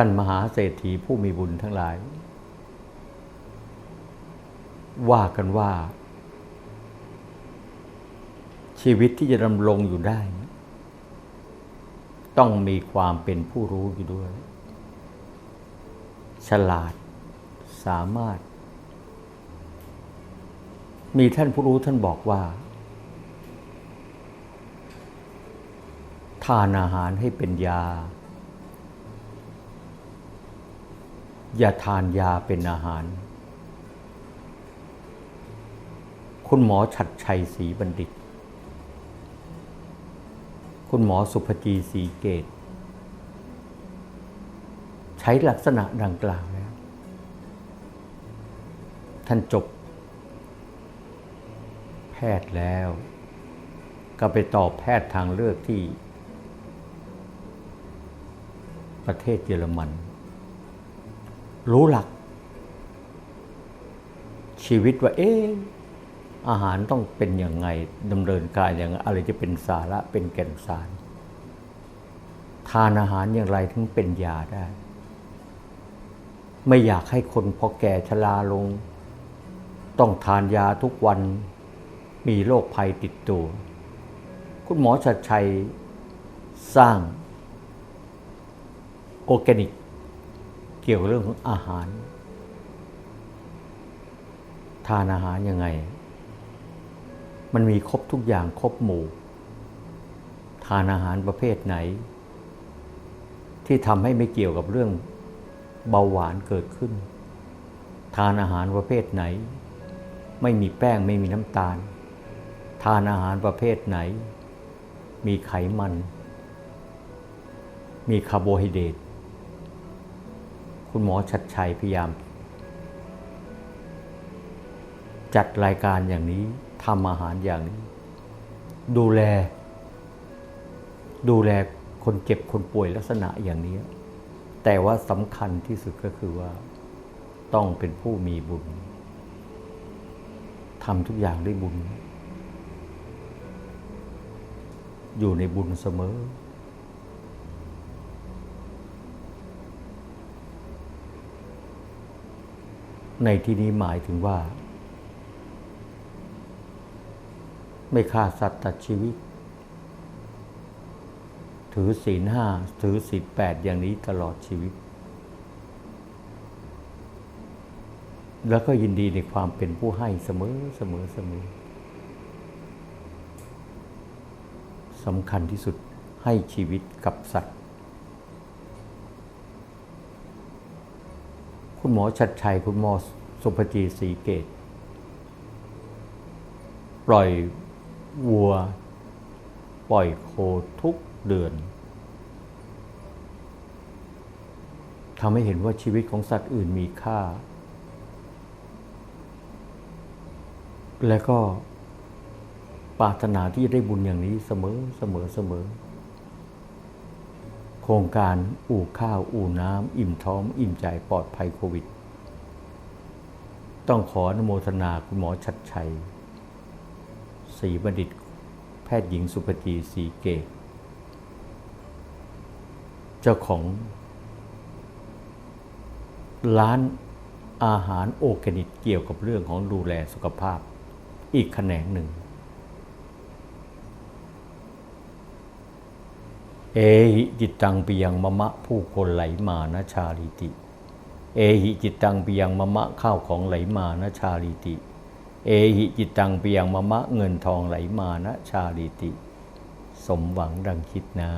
ท่านมหาเศรษฐีผู้มีบุญทั้งหลาย ว่ากันว่า ชีวิตที่จะดำรงอยู่ได้ ต้องมีความเป็นผู้รู้อยู่ด้วย ฉลาดสามารถ มีท่านผู้รู้ท่านบอกว่า ทานอาหารให้เป็นยา อย่าทานยาเป็นอาหาร คุณหมอฉัดชัยศรีบัณฑิต คุณหมอสุภจีศรีเกต ใช้ลักษณะดังกล่าวแล้ว ท่านจบ แพทย์แล้ว ก็ไปต่อแพทย์ทางเลือกที่ ประเทศเยอรมัน รู้หลัก ชีวิตว่า เอ๊ะอาหารต้องเป็นอย่างไงดำเนินการอย่างไรอะไรจะเป็นสาระเป็นแก่นสาร ทานอาหารอย่างไรถึงเป็นยาได้ ไม่อยากให้คนพอแก่ชราลง ต้องทานยาทุกวัน มีโรคภัยติดตัว คุณหมอชัดชัยสร้าง โอร์แกนิก กี่ยวกับเรื่องของอาหาร ทานอาหารยังไง มันมีครบทุกอย่างครบหมู่ ทานอาหารประเภทไหน ที่ทำให้ไม่เกี่ยวกับเรื่องเบาหวานเกิดขึ้น ทานอาหารประเภทไหน ไม่มีแป้งไม่มีน้ำตาล ทานอาหารประเภทไหน มีไขมัน มีคาร์โบไฮเดรต คุณหมอชัดชัยพยายาม จัดรายการอย่างนี้ทำอาหารอย่างนี้ ดูแล ดูแลคนเจ็บคนป่วยลักษณะอย่างนี้ แต่ว่าสำคัญที่สุดก็คือว่า ต้องเป็นผู้มีบุญทำทุกอย่างด้วยบุญ อยู่ในบุญเสมอ ในที่นี้หมายถึงว่า ไม่ฆ่าสัตว์ตัดชีวิต ถือศีลห้าถือศีลแปดอย่างนี้ตลอดชีวิต แล้วก็ยินดีในความเป็นผู้ให้เสมอเสมอเสมอสำคัญที่สุดให้ชีวิตกับสัตว์ คุณหมอชัดชัย คุณหมอสุภจีศรีเกต ปล่อยวัว ปล่อยโคทุกเดือนทำให้เห็นว่าชีวิตของสัตว์อื่นมีค่า และก็ปรารถนาที่จะได้บุญอย่างนี้เสมอเสมอเสมอ ครงการอู่ข้าวอู่น้ำอิ่มท้องอิ่มใจปลอดภัยโควิด ต้องขออนุโมทนาคุณหมอชัดชัยศรีบัณฑิต แพทย์หญิงสุภจีศรีเกตเจ้าของ ร้านอาหารโอแกนิกเกี่ยวกับเรื่องของดูแลสุขภาพ อีกแขนงหนึ่ง เอหิจิตตังปียังมะมะผู้คนไหลมานะชาลิติ เอหิจิตตังปียังมะมะข้าวของไหลมานะชาลิติ เอหิจิตตังปียังมะมะเงินทองไหลมานะชาลิติ สมหวังดังคิดนะ